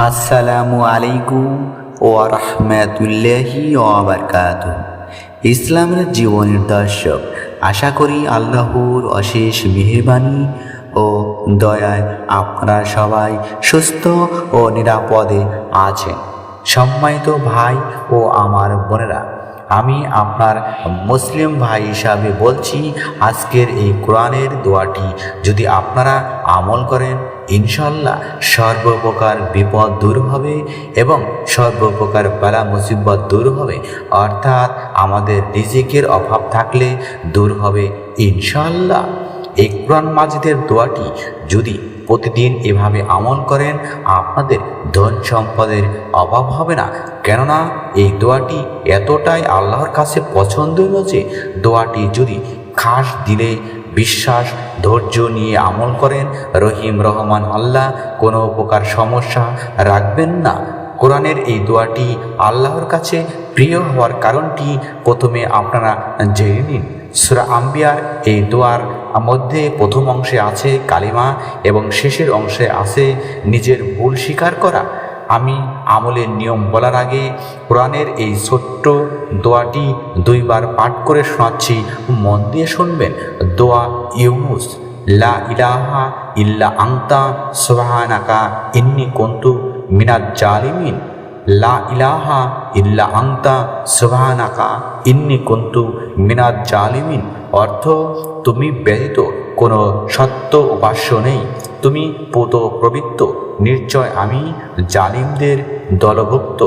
আসসালামু আলাইকুম ও রহমতুল্লাহি ওবরকাত ইসলামের জীবনের দর্শক, আশা করি আল্লাহর অশেষ মেহরবানি ও দয়ায় আপনারা সবাই সুস্থ ও নিরাপদে আছেন। সম্মানিত ভাই ও আমার বোনেরা, আমি আপনার মুসলিম ভাই হিসাবে বলছি, আজকের এই কোরআনের দোয়াটি যদি আপনারা আমল করেন ইনশাল্লাহ সর্বপ্রকার বিপদ দূর হবে এবং সর্বপ্রকার বালা মুসিবত দূর হবে। অর্থাৎ আমাদের রিজিকের অভাব থাকলে দূর হবে ইনশাল্লাহ এই মাজিদের দোয়াটি যদি প্রতিদিন এভাবে আমল করেন, আপনাদের ধন সম্পদের অভাব হবে না। কেননা এই দোয়াটি এতটাই আল্লাহর কাছে পছন্দ যে দোয়াটি যদি খাস দিলে বিশ্বাস, ধৈর্য নিয়ে আমল করেন। রহিম রহমান আল্লাহ, কোনো প্রকার সমস্যা রাখবেন না। কোরআনের এই দোয়াটি আল্লাহর কাছে প্রিয় হওয়ার কারণটি প্রথমে আপনারা জেনে নিন। সুরা আম্বিয়ার এই দোয়ার মধ্যে প্রথম অংশে আছে কালিমা এবং শেষের অংশে আছে নিজের ভুল স্বীকার করা। আমি আমলের নিয়ম বলার আগে কোরআনের এই ছোট্ট দোয়াটি দুইবার পাঠ করে শোনাচ্ছি। মন দিয়ে শুনবেন। দোয়া ইউনুস, লা ইলাহা ইল্লা আংতা সোহানাকা ইন্নি কন্তু মিনাজ জালিমিন। লা ইলাহা ইল্লা আংতা সোহানাকা ইন্নি কন্তু মিনাজ জালিমিন। অর্থ, তুমি ব্যতীত কোনো সত্য উপাস্য নেই। তুমি পুত প্রবৃত্ত নিশ্চয় আমি, জালিমদের দলভুক্ত।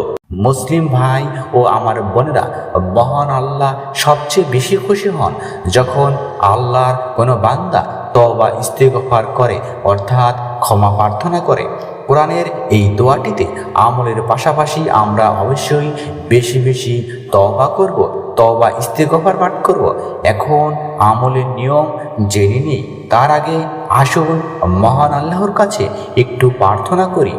মুসলিম ভাই ও আমার বোনেরা, মহান আল্লাহ সবচেয়ে বেশি খুশি হন যখন আল্লাহর কোনো বান্দা তবা ইস্তেগফার করে, অর্থাৎ ক্ষমা প্রার্থনা করে। কোরআনের এই দোয়াটিতে আমলের পাশাপাশি আমরা অবশ্যই বেশি বেশি তবা করব তবা ইস্তেগফার পাঠ করব। এখন আমলের নিয়ম জেনে নিই। তার আগে আসুন মহান আল্লাহর কাছে একটু প্রার্থনা করি।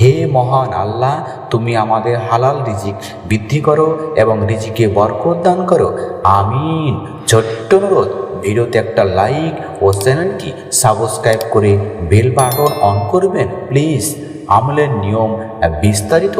হে মহান আল্লাহ, তুমি আমাদের হালাল রিজিক বৃদ্ধি করো এবং রিজিকে বরকত দান করো। আমিন। ছোট্ট অনুরোধ, ভিডিওতে একটা লাইক ও চ্যানেলটি সাবস্ক্রাইব করে বেল বাটন অন করবেন, প্লিজ। আমলের নিয়ম বিস্তারিত।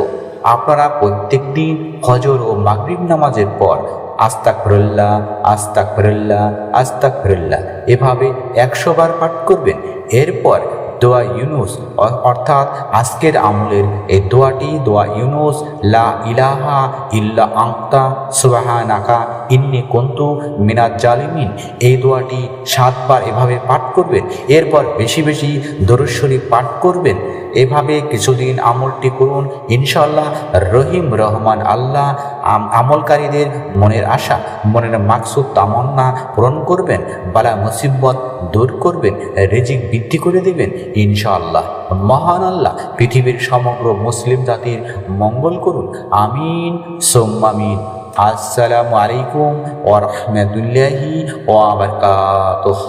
আপনারা প্রত্যেক দিন হজর ও মাগরিব নামাজের পর আস্তাক ফিরল্লাহ আস্তাক ফিরল্লাহ আস্তাক ফিরল্লাহ এভাবে একশো বার পাঠ করবেন। এরপর দোয়া ইউনুস অর্থাৎ আজকের আমলের এই দোয়াটি, দোয়া ইউনুস, লা ইলাহা ইল্লা আংতা সুবাহা নাকা ইন্নি কন্তু মিনাজ জালিমিন। এই দোয়াটি সাতবার এভাবে পাঠ করবেন, এরপর বেশি বেশি দরশ্বরী পাঠ করবেন। এভাবে কিছুদিন আমলটি করুন ইনশাল্লাহ রহিম রহমান আল্লাহ আম- আমলকারীদের মনের আশা, মনের মাকসুদ তামন্না পূরণ করবেন, বালা মুসিবত দূর করবেন, রেজিক বৃদ্ধি করে দেবেন। ইনশাআল্লাহ। মহান আল্লাহ, পৃথিবীর সমগ্র মুসলিম জাতির মঙ্গল করুন। আমিন। সোম্মামিন আসসালামু আলাইকুম ওয়া রাহমাতুল্লাহি ও বারাকাতুহু।